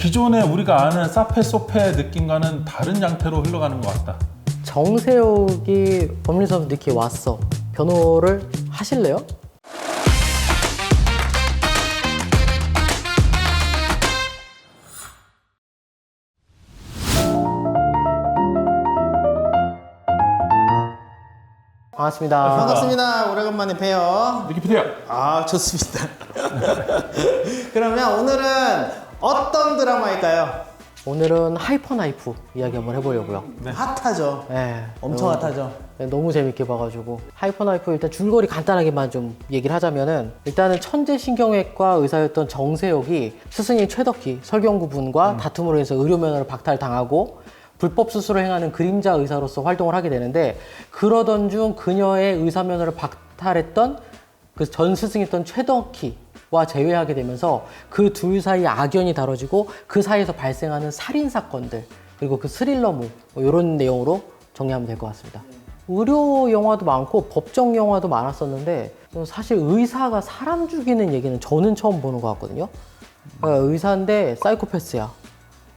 기존에 우리가 아는 사페 소페 느낌과는 다른 양태로 흘러가는 것 같다. 정세욱이 법률사무소 이렇게 왔어. 변호를 하실래요? 반갑습니다. 반갑습니다. 오래간만에 봬요. 이렇게 피디야. 아, 좋습니다. 그러면 오늘은 어떤 드라마일까요? 오늘은 하이퍼나이프 이야기 한번 해보려고요. 핫하죠. 네, 엄청 너무- 핫하죠. 네, 너무 재밌게 봐가지고 하이퍼나이프 일단 줄거리 간단하게만 좀 얘기를 하자면은 일단은 천재신경외과 의사였던 정세혁이 스승인 최덕희 설경구 분과 다툼으로 해서 의료 면허를 박탈당하고 불법 수술을 행하는 그림자 의사로서 활동을 하게 되는데 그러던 중 그녀의 의사 면허를 박탈했던 그 전 스승이었던 최덕희 와 재회하게 되면서 그 둘 사이 악연이 다뤄지고 그 사이에서 발생하는 살인 사건들 그리고 그 스릴러물 뭐 이런 내용으로 정리하면 될 것 같습니다. 의료 영화도 많고 법정 영화도 많았었는데 사실 의사가 사람 죽이는 얘기는 저는 처음 보는 것 같거든요. 그러니까 의사인데 사이코패스야.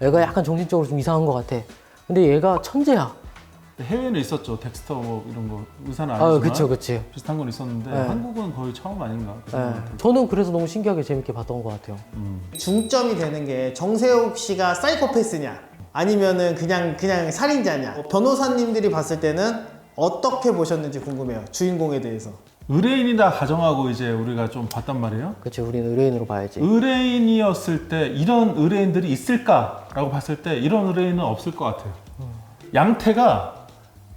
얘가 약간 정신적으로 좀 이상한 것 같아. 근데 얘가 천재야. 해외는 있었죠. 덱스터 뭐 이런 거 의사는 아, 아니지만 그쵸, 그치. 비슷한 건 있었는데 네. 한국은 거의 처음 아닌가. 그 네. 생각이 들어요. 저는 그래서 너무 신기하게 재밌게 봤던 것 같아요. 음. 중점이 되는 게 정세욱 씨가 사이코패스냐 아니면은 그냥 그냥 살인자냐. 뭐 변호사님들이 봤을 때는 어떻게 보셨는지 궁금해요. 주인공에 대해서. 의뢰인이다 가정하고 이제 우리가 좀 봤단 말이에요. 그치, 우리는 의뢰인으로 봐야지. 의뢰인이었을 때 이런 의뢰인들이 있을까라고 봤을 때 이런 의뢰인은 없을 것 같아요. 양태가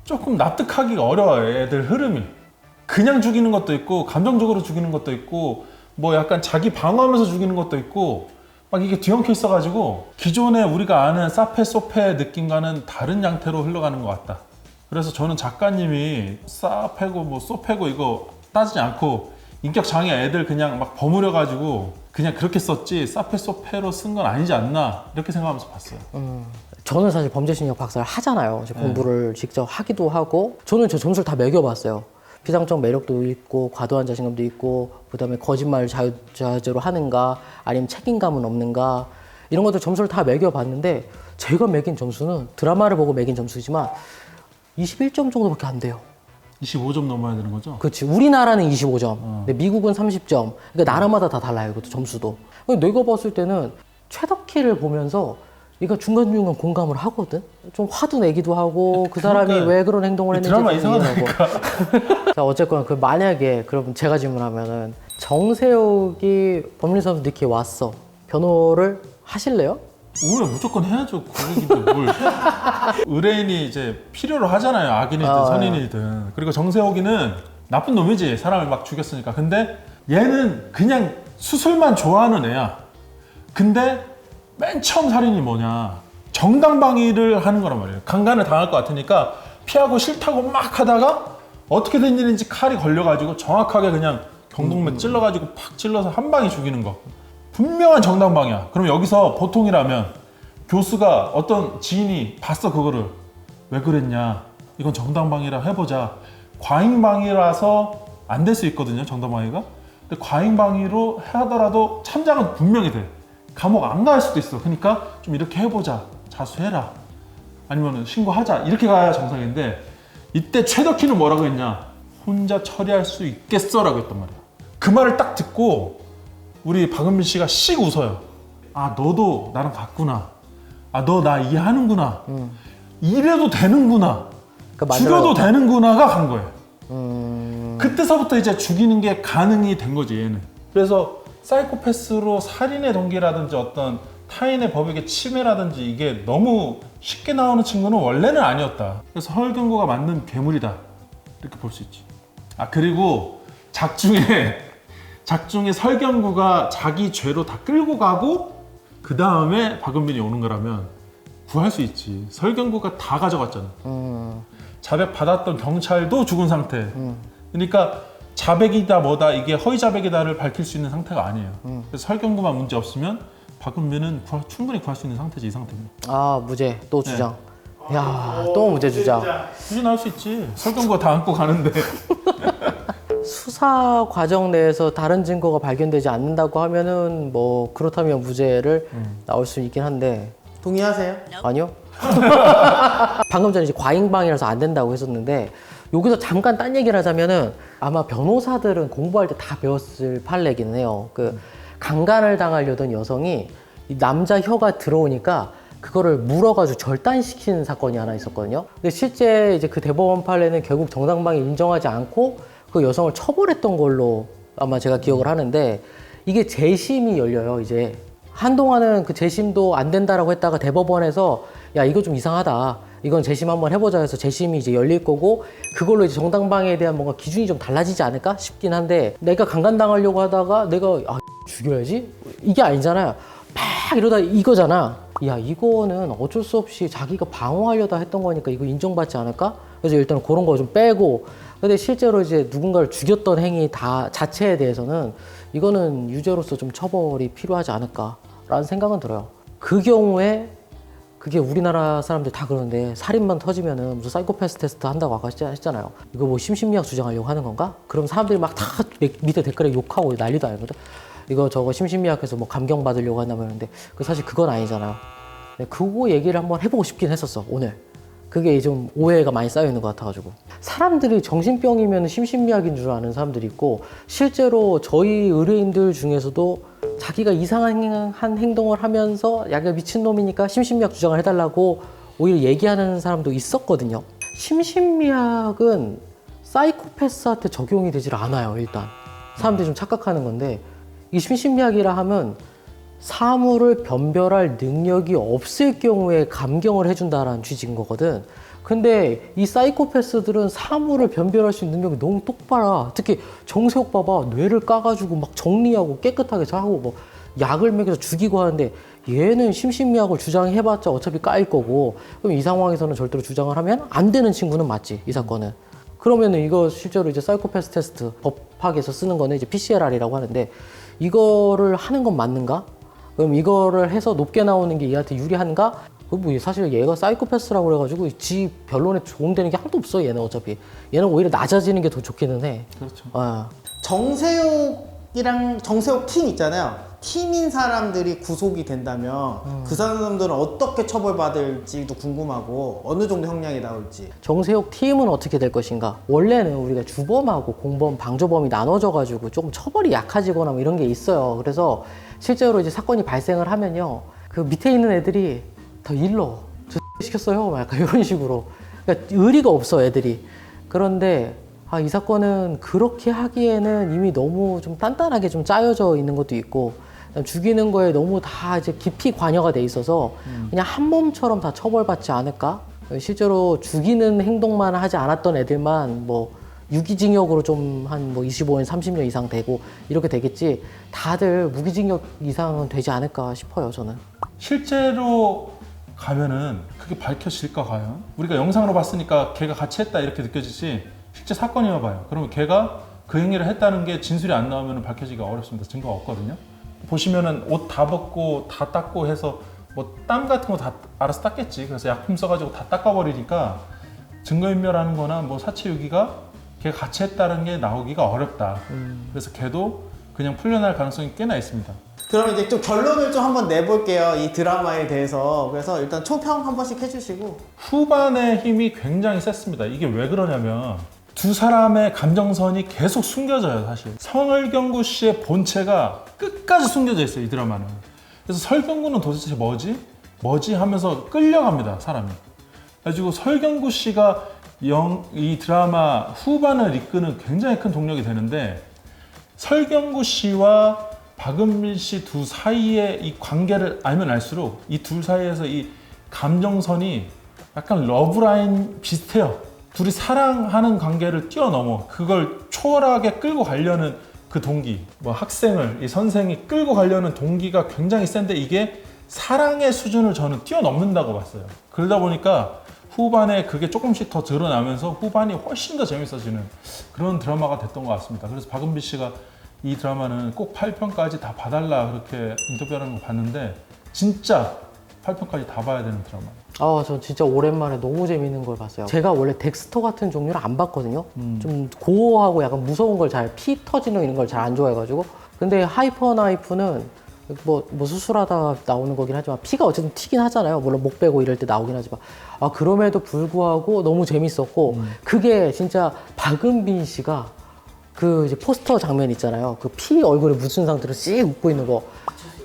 조금 납득하기가 어려워요. 애들 흐름이. 그냥 죽이는 것도 있고 감정적으로 죽이는 것도 있고 뭐 약간 자기 방어하면서 죽이는 것도 있고 막 이게 뒤엉켜 있어가지고 기존에 우리가 아는 사페 소페 느낌과는 다른 양태로 흘러가는 것 같다. 그래서 저는 작가님이 사페고 뭐 소페고 이거 따지지 않고 인격 장애 애들 그냥 막 버무려 가지고 그냥 그렇게 썼지 사페 소페로 쓴 건 아니지 않나 이렇게 생각하면서 봤어요. 저는 사실 범죄심리학 박사를 하잖아요. 이제 공부를 직접 하기도 하고 저는 저 점수를 다 매겨봤어요. 비상적 매력도 있고 과도한 자신감도 있고 그다음에 거짓말을 자유자재로 하는가 아니면 책임감은 없는가 이런 것들 점수를 다 매겨봤는데 제가 매긴 점수는 드라마를 보고 매긴 점수지만 21점 정도밖에 안 돼요. 25점 넘어야 되는 거죠? 그렇지. 우리나라는 25점. 근데 미국은 30점. 그러니까 나라마다 다 달라요. 이것도 점수도. 근데 내가 봤을 때는 최덕희를 보면서 얘가 중간중간 공감을 하거든. 좀 화도 내기도 하고 그 사람이 그러니까 왜 그런 행동을 이 했는지 드라마. 이상하다니까. 자 어쨌거나 그 만약에 그럼 제가 질문하면은 정세욱이 법률사무소 이렇게 왔어. 변호를 하실래요? 오늘 무조건 해야죠. 고객인데 뭘. 의뢰인이 이제 필요로 하잖아요. 악인이든 아, 선인이든. 그리고 정세욱이는 나쁜 놈이지. 사람을 막 죽였으니까. 근데 얘는 그냥 수술만 좋아하는 애야. 근데 맨 처음 살인이 뭐냐. 정당방위를 하는 거란 말이에요. 강간을 당할 것 같으니까 피하고 싫다고 막 하다가 어떻게 된 일인지 칼이 걸려가지고 정확하게 그냥 경동맥 찔러가지고 팍 찔러서 한 방에 죽이는 거. 분명한 정당방위야. 그럼 여기서 보통이라면 교수가 어떤 지인이 봤어 그거를 왜 그랬냐? 이건 정당 방위라 해보자. 과잉 방위라서 안 될 수 있거든요 정당 방위가. 근데 과잉 방위로 하더라도 참작은 분명히 돼. 감옥 안 갈 수도 있어. 그러니까 좀 이렇게 해보자. 자수해라. 아니면 신고하자. 이렇게 가야 정상인데 이때 최덕희는 뭐라고 했냐? 혼자 처리할 수 있겠어라고 했단 말이야. 그 말을 딱 듣고 우리 박은빈 씨가 씩 웃어요. 아 너도 나랑 같구나. 아 너 나 이해하는구나. 이래도 되는구나. 그 만들어- 죽여도 되는구나가 간 거예요. 음, 그때서부터 이제 죽이는 게 가능이 된 거지 얘는. 그래서 사이코패스로 살인의 동기라든지 어떤 타인의 법에게 침해라든지 이게 너무 쉽게 나오는 친구는 원래는 아니었다. 그래서 헐경구가 만든 괴물이다. 이렇게 볼 수 있지. 아 그리고 작중에 작중에 설경구가 자기 죄로 다 끌고 가고 그 다음에 박은빈이 오는 거라면 구할 수 있지. 설경구가 다 가져갔잖아. 음, 자백 받았던 경찰도 죽은 상태. 그러니까 자백이다 뭐다 이게 허위 자백이다를 밝힐 수 있는 상태가 아니에요. 그래서 설경구만 문제 없으면 박은빈은 구할- 충분히 구할 수 있는 상태지 이 상태면. 아 무죄 또 주장. 야또 무죄 주장. 굳이 나올 수 있지. 설경구가 다 안고 가는데. 수사 과정 내에서 다른 증거가 발견되지 않는다고 하면은 뭐 그렇다면 무죄를 나올 수 있긴 한데 동의하세요? 아니요. 방금 전에 이제 과잉방이라서 안 된다고 했었는데 여기서 잠깐 딴 얘기를 하자면은 아마 변호사들은 공부할 때 다 배웠을 판례기는 해요. 그 강간을 당하려던 여성이 이 남자 혀가 들어오니까 그거를 물어가지고 절단시키는 사건이 하나 있었거든요. 근데 실제 이제 그 대법원 판례는 결국 정당방이 인정하지 않고 그 여성을 처벌했던 걸로 아마 제가 기억을 하는데 이게 재심이 열려요 이제. 한동안은 그 재심도 안 된다라고 했다가 대법원에서 야 이거 좀 이상하다. 이건 재심 한번 해보자 해서 재심이 이제 열릴 거고 그걸로 이제 정당방위에 대한 뭔가 기준이 좀 달라지지 않을까 싶긴 한데 내가 강간당하려고 하다가 내가 아 죽여야지? 이게 아니잖아요. 막 이러다 이거잖아. 야 이거는 어쩔 수 없이 자기가 방어하려다 했던 거니까 이거 인정받지 않을까? 그래서 일단 그런 거 좀 빼고 근데 실제로 이제 누군가를 죽였던 행위 다 자체에 대해서는 이거는 유죄로서 좀 처벌이 필요하지 않을까라는 생각은 들어요. 그 경우에 그게 우리나라 사람들 다 그러는데 살인만 터지면은 무슨 사이코패스 테스트 한다고 아까 했잖아요. 이거 뭐 심신미약 주장하려고 하는 건가? 그럼 사람들이 막 다 밑에 댓글에 욕하고 난리도 아니거든. 이거 저거 심신미약해서 뭐 감경 받으려고 한다고 하는데 그 사실 그건 아니잖아요. 네, 그거 얘기를 한번 해보고 싶긴 했었어 오늘. 그게 좀 오해가 많이 쌓여 있는 것 같아가지고. 사람들이 정신병이면 심신미약인 줄 아는 사람들이 있고 실제로 저희 의뢰인들 중에서도 자기가 이상한 행동을 하면서 약간 미친놈이니까 심신미약 주장을 해달라고 오히려 얘기하는 사람도 있었거든요. 심신미약은 사이코패스한테 적용이 되질 않아요 일단. 사람들이 좀 착각하는 건데 이 심신미약이라 하면 사물을 변별할 능력이 없을 경우에 감경을 해준다라는 취지인 거거든. 근데 이 사이코패스들은 사물을 변별할 수 있는 능력이 너무 똑바라. 특히 정세욱 봐봐. 뇌를 까가지고 막 정리하고 깨끗하게 하고 뭐 약을 먹여서 죽이고 하는데 얘는 심신미약을 주장해봤자 어차피 까일 거고 그럼 이 상황에서는 절대로 주장을 하면 안 되는 친구는 맞지 이 사건은. 그러면 은 이거 실제로 이제 사이코패스 테스트 법학에서 쓰는 거는 이제 PCLR이라고 하는데 이거를 하는 건 맞는가? 그럼 이거를 해서 높게 나오는 게 얘한테 유리한가? 그뭐 사실 얘가 사이코패스라고 그래가지고 지 변론에 도움되는 게 하나도 없어 얘는 어차피 얘는 오히려 낮아지는 게 더 좋기는 해. 그렇죠. 아, 정세욱이랑 정세욱 팀 있잖아요. 팀인 사람들이 구속이 된다면 그 사람들은 어떻게 처벌받을지도 궁금하고 어느 정도 형량이 나올지. 정세욱 팀은 어떻게 될 것인가? 원래는 우리가 주범하고 공범, 방조범이 나눠져가지고 조금 처벌이 약해지거나 뭐 이런 게 있어요. 그래서 실제로 이제 사건이 발생을 하면요, 그 밑에 있는 애들이 더 일러, 저 시켰어요, 막 약간 이런 식으로. 그러니까 의리가 없어 애들이. 그런데 아, 이 사건은 그렇게 하기에는 이미 너무 좀 단단하게 좀 짜여져 있는 것도 있고 죽이는 거에 너무 다 이제 깊이 관여가 돼 있어서 그냥 한 몸처럼 다 처벌받지 않을까? 실제로 죽이는 행동만 하지 않았던 애들만 뭐 유기징역으로 좀 한 뭐 25년, 30년 이상 되고 이렇게 되겠지. 다들 무기징역 이상은 되지 않을까 싶어요, 저는. 실제로 가면은 그게 밝혀질까 과연? 우리가 영상으로 봤으니까 걔가 같이 했다 이렇게 느껴지지 실제 사건이어 봐요. 그러면 걔가 그 행위를 했다는 게 진술이 안 나오면 밝혀지기가 어렵습니다. 증거가 없거든요. 보시면은 옷 다 벗고 다 닦고 해서 뭐 땀 같은 거 다 알아서 닦겠지. 그래서 약품 써가지고 다 닦아버리니까 증거인멸하는 거나 뭐 사체 유기가 걔가 같이 했다는 게 나오기가 어렵다. 그래서 걔도 그냥 풀려날 가능성이 꽤나 있습니다. 그럼 이제 좀 결론을 좀 한번 내볼게요. 이 드라마에 대해서. 그래서 일단 초평 한 번씩 해주시고. 후반의 힘이 굉장히 셌습니다. 이게 왜 그러냐면 두 사람의 감정선이 계속 숨겨져요, 사실. 성을경구 씨의 본체가 끝까지 숨겨져 있어요, 이 드라마는. 그래서 설경구는 도대체 뭐지? 뭐지? 하면서 끌려갑니다, 사람이. 그래가지고 설경구 씨가 영, 이 드라마 후반을 이끄는 굉장히 큰 동력이 되는데 설경구 씨와 박은빈 씨두 사이의 이 관계를 알면 알수록 이 둘 사이에서 이 감정선이 약간 러브라인 비슷해요. 둘이 사랑하는 관계를 뛰어넘어 그걸 초월하게 끌고 가려는 그 동기, 뭐 학생을 이 선생이 끌고 가려는 동기가 굉장히 센데 이게 사랑의 수준을 저는 뛰어넘는다고 봤어요. 그러다 보니까 후반에 그게 조금씩 더 드러나면서 후반이 훨씬 더 재밌어지는 그런 드라마가 됐던 것 같습니다. 그래서 박은비 씨가 이 드라마는 꼭 8편까지 다 봐달라 그렇게 인터뷰하는 거 봤는데 진짜 8편까지 다 봐야 되는 드라마. 아, 저 진짜 오랜만에 너무 재밌는 걸 봤어요. 제가 원래 덱스터 같은 종류를 안 봤거든요. 좀 고어하고 약간 무서운 걸 잘 피 터지는 이런 걸 잘 안 좋아해가지고. 근데 하이퍼 나이프는 뭐, 뭐 수술하다 나오는 거긴 하지만 피가 어쨌든 튀긴 하잖아요. 물론 목 빼고 이럴 때 나오긴 하지만. 아, 그럼에도 불구하고 너무 재밌었고, 그게 진짜 박은빈 씨가 그 이제 포스터 장면 있잖아요. 그 피 얼굴에 묻은 상태로 씩 웃고 있는 거.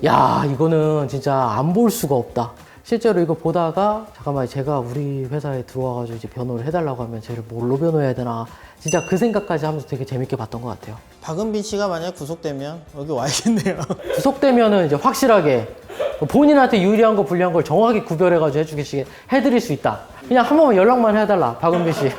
야, 이거는 진짜 안 볼 수가 없다. 실제로 이거 보다가 잠깐만 제가 우리 회사에 들어와가지고 이제 변호를 해달라고 하면 쟤를 뭘로 변호해야 되나 진짜 그 생각까지 하면서 되게 재밌게 봤던 것 같아요. 박은빈 씨가 만약 구속되면 여기 와야겠네요. 구속되면은 이제 확실하게 본인한테 유리한 거 불리한 걸 정확하게 구별해가지고 해주시게 해드릴 수 있다. 그냥 한 번만 연락만 해달라 박은빈 씨.